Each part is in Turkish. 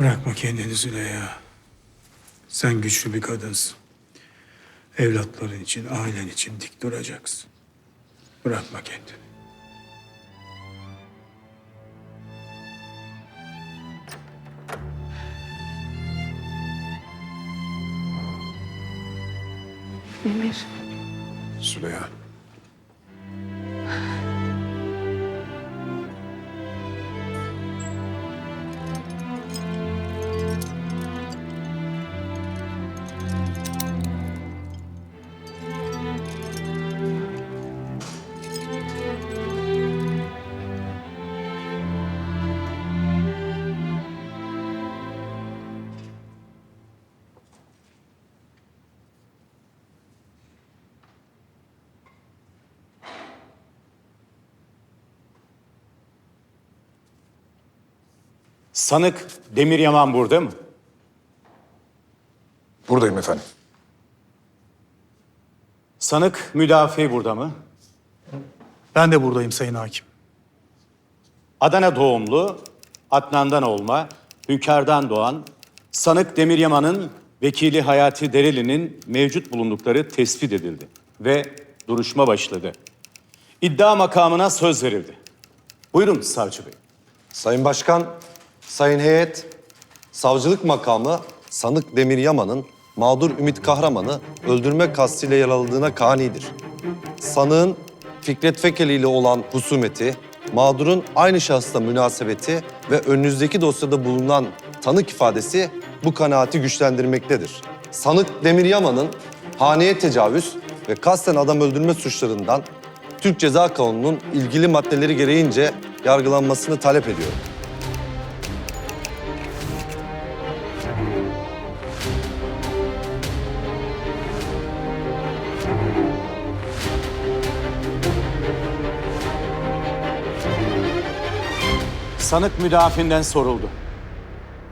Bırakma kendini Züleyha. Sen güçlü bir kadınsın. Evlatların için, ailen için dik duracaksın. Bırakma kendini. Emir. Süleyha. Sanık Demir Yaman burada mı? Buradayım efendim. Sanık müdafi burada mı? Ben de buradayım Sayın Hakim. Adana doğumlu, Adnan'dan olma, hünkârdan doğan, sanık Demir Yaman'ın vekili Hayati Dereli'nin mevcut bulundukları tespit edildi ve duruşma başladı. İddia makamına söz verildi. Buyurun savcı bey. Sayın Başkan, Sayın Heyet, savcılık makamı sanık Demir Yaman'ın mağdur Ümit Kahraman'ı öldürme kastıyla yaraladığına kanidir. Sanığın Fikret Fekeli ile olan husumeti, mağdurun aynı şahısla münasebeti ve önünüzdeki dosyada bulunan tanık ifadesi bu kanaati güçlendirmektedir. Sanık Demir Yaman'ın haneye tecavüz ve kasten adam öldürme suçlarından Türk Ceza Kanunu'nun ilgili maddeleri gereğince yargılanmasını talep ediyorum. Sanık müdafinden soruldu.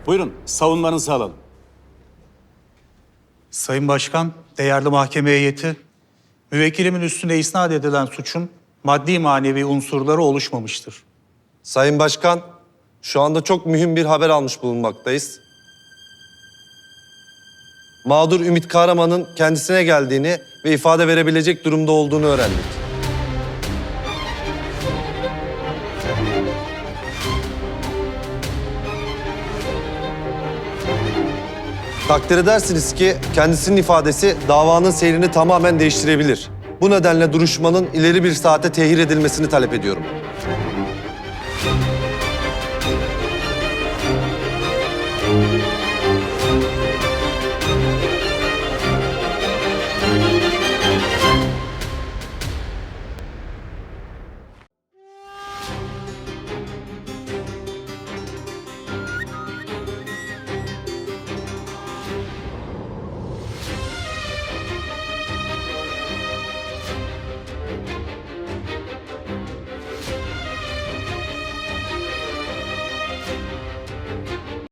Buyurun savunmanızı alalım. Sayın Başkan, değerli mahkeme heyeti, müvekkilimin üstüne isnat edilen suçun maddi manevi unsurları oluşmamıştır. Sayın Başkan, şu anda çok mühim bir haber almış bulunmaktayız. Mağdur Ümit Kahraman'ın kendisine geldiğini ve ifade verebilecek durumda olduğunu öğrendik. Takdir edersiniz ki kendisinin ifadesi davanın seyrini tamamen değiştirebilir. Bu nedenle duruşmanın ileri bir saate tehir edilmesini talep ediyorum.